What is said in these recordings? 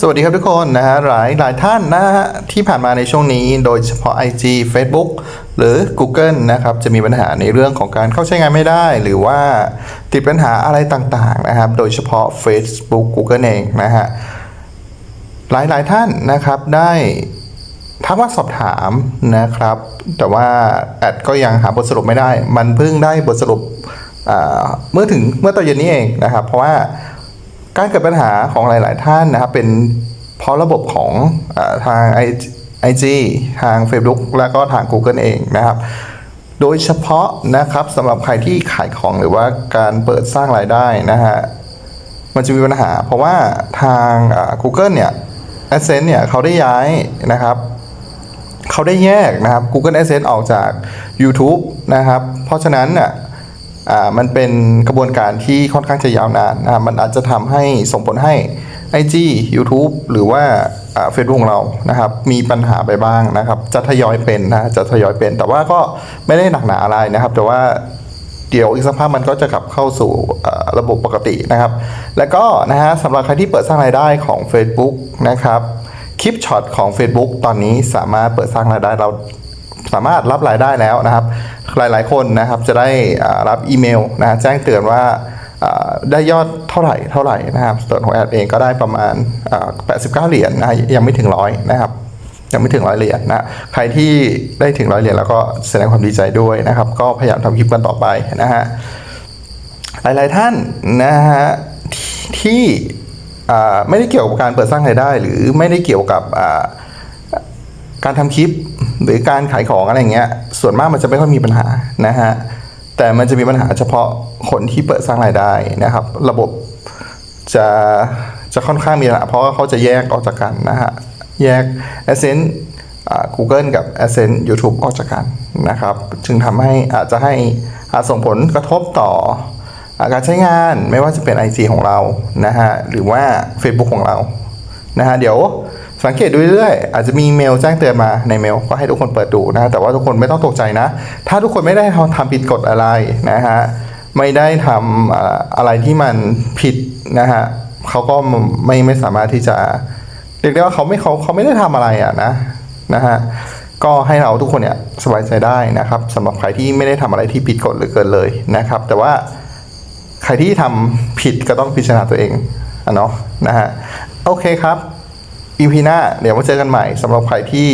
สวัสดีครับทุกคนนะฮะหลายหลายท่านนะฮะที่ผ่านมาในช่วงนี้โดยเฉพาะ IG Facebook หรือ Google นะครับจะมีปัญหาในเรื่องของการเข้าใช้งานไม่ได้ หรือว่าติดปัญหาอะไรต่างๆนะครับ โดยเฉพาะ Facebook Google เองนะฮะหลายหลายท่านนะครับได้ทักมาสอบถามนะครับ แต่ว่าแอดก็ยังหาบทสรุปไม่ได้ มันเพิ่งได้บทสรุปเมื่อถึงเมื่อตอนเย็นนี้เองนะครับ เพราะว่า การเกิดปัญหาของหลาย ๆ ท่านนะครับเป็นเพราะระบบของอาทาง IG ทาง Facebook แล้วก็ทาง Google เองนะครับ โดยเฉพาะนะครับสำหรับใครที่ขายของหรือว่าการเปิดสร้างรายได้นะฮะมันจะมีปัญหา เพราะว่าทาง Google เนี่ย Adsense เนี่ยเขาได้ย้ายนะครับเขาได้แยกนะครับ Google Adsense ออกจาก YouTube นะครับ เพราะฉะนั้นน่ะอ่า มันเป็นกระบวนการที่ค่อนข้างจะยาวนานนะมันอาจจะทำให้ส่งผลให้ IG YouTube หรือว่าเฟซบุ๊กของเรานะครับ มีปัญหาไปบ้างนะครับ จะทยอยเป็นนะจะทยอยเป็น แต่ว่าก็ไม่ได้หนักหนาอะไรนะครับ แต่ว่าเดี๋ยวอีกสักพักมันก็จะกลับเข้าสู่ระบบปกตินะครับ แล้วก็นะฮะสำหรับใครที่เปิดสร้างรายได้ของ Facebook นะครับ คลิปช็อตของ Facebook ตอนนี้สามารถเปิดสร้างรายได้เรา สามารถรับรายได้แล้วนะครับ หลาย ๆ คนนะครับจะได้รับอีเมลนะแจ้งเตือนว่าได้ยอดเท่าไหร่เท่าไหร่นะครับส่วนของแอดเองก็ได้ประมาณ 89 เหรียญนะยังไม่ถึงร้อยนะครับยังไม่ถึงร้อยเหรียญนะใครที่ได้ถึงร้อยเหรียญแล้วก็แสดงความดีใจด้วยนะครับ ก็พยายามทำคลิปกันต่อไปนะฮะหลาย ๆ ท่านนะฮะที่ไม่ได้เกี่ยวกับการเปิดสร้างรายได้ หรือไม่ได้เกี่ยวกับอ การทำคลิปหรือการขายของอะไรเงี้ย ส่วนมากมันจะไม่ค่อยมีปัญหานะฮะ แต่มันจะมีปัญหาเฉพาะคนที่เปิดสร้างรายได้นะครับ ระบบจะจะค่อนข้างมีปัญหาเพราะว่าเขาจะแยกออกจากกันนะฮะ แยก Ascent อ่า Google กับ Ascent YouTube ออกจากกันนะครับ จึงทำให้อาจจะให้อาจส่งผลกระทบต่ออการใช้งานไม่ว่าจะเป็น IG ของเรานะฮะ หรือว่า Facebook ของเรานะฮะ เดี๋ยว สังเกตดูเรื่อยๆอาจจะมีเมลแจ้งเตือนมาในเมลก็ให้ทุกคนเปิดดูนะ แต่ว่าทุกคนไม่ต้องตกใจนะ ถ้าทุกคนไม่ได้ทำผิดกฎอะไรนะฮะไม่ได้ทำอะไรที่มันผิดนะฮะเขาก็ไม่ไม่สามารถที่จะเรียกได้ว่าเขาไม่เขาเขาไม่ได้ทำอะไรอะนะนะฮะก็ให้เราทุกคนเนี่ยสบายใจได้นะครับสำหรับใครที่ไม่ได้ทำอะไรที่ผิดกฎหรือเกินเลยนะครับ แต่ว่าใครที่ทำผิดก็ต้องพิจารณาตัวเองอะเนาะนะฮะโอเคครับ อีพีหน้าเดี๋ยวมาเจอกันใหม่สำหรับใครที่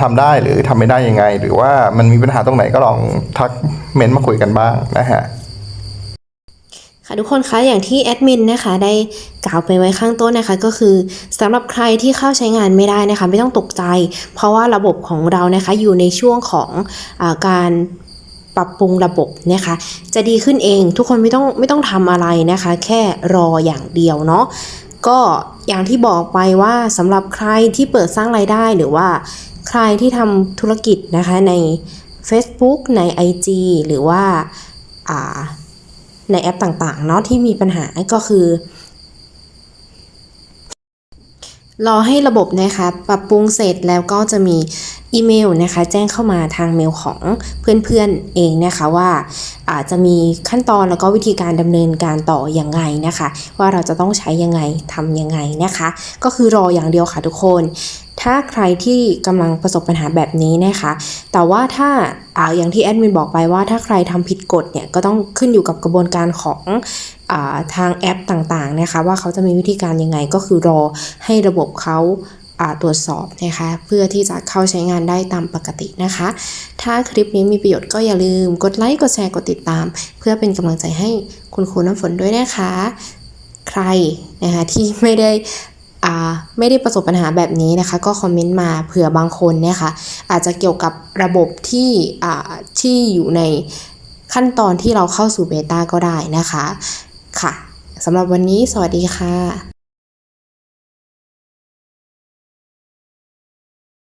ทำได้หรือทำไม่ได้ยังไง หรือว่ามันมีปัญหาตรงไหนก็ลองทักเมนต์มาคุยกันบ้างนะฮะค่ะทุกคนคะอย่างที่แอดมินนะคะได้กล่าวไปไว้ข้างต้นนะคะก็คือสำหรับใครที่เข้าใช้งานไม่ได้นะคะไม่ต้องตกใจ เพราะว่าระบบของเรานะคะอยู่ในช่วงของอาการปรับปรุงระบบนะคะ จะดีขึ้นเองทุกคนไม่ต้องไม่ต้องทำอะไรนะคะ แค่รออย่างเดียวเนาะ ก็อย่างที่บอกไปว่าสำหรับใครที่เปิดสร้างรายได้หรือว่าใครที่ทำธุรกิจนะคะใน Facebook ใน IG หรือว่าอ่าในแอปต่างๆเนาะที่มีปัญหาก็คือ รอให้ระบบนะคะปรับปรุงเสร็จแล้วก็จะมีอีเมลนะคะ แจ้งเข้ามาทางเมลของเพื่อนๆเองนะคะว่าอาจจะมีขั้นตอนแล้วก็วิธีการดำเนินการต่ออยังไงนะคะ ว่าเราจะต้องใช้ยังไงทำยังไงนะคะ ก็คือรออย่างเดียวค่ะทุกคน ถ้าใครที่กำลังประสบปัญหาแบบนี้นะคะ แต่ว่าถ้าอาอย่างที่แอดมินบอกไปว่าถ้าใครทำผิด กฎเนี่ยก็ต้องขึ้นอยู่กับกระบวนการของอทางแอปต่างๆนะคะ ว่าเขาจะมีวิธีการยังไงก็คือรอให้ระบบเขาตรวจสอบนะคะเพื่อที่จะเข้าใช้งานได้ตามปกตินะคะ ถ้าคลิปนี้มีประโยชน์ก็อย่าลืมกดไลค์กดแชร์กดติดตาม เพื่อเป็นกำลังใจให้คุณครูน้ำฝนด้วยนะคะ ใครนะคะที่ไม่ได้ไม่ได้ประสบปัญหาแบบนี้นะคะ ก็คอมเมนต์มาเผื่อบางคนเนะคะอาจจะเกี่ยวกับระบบที่ที่อยู่ใน ขั้นตอนที่เราเข้าสู่เบต้าก็ได้นะคะ ค่ะสำหรับวันนี้สวัสดีค่ะ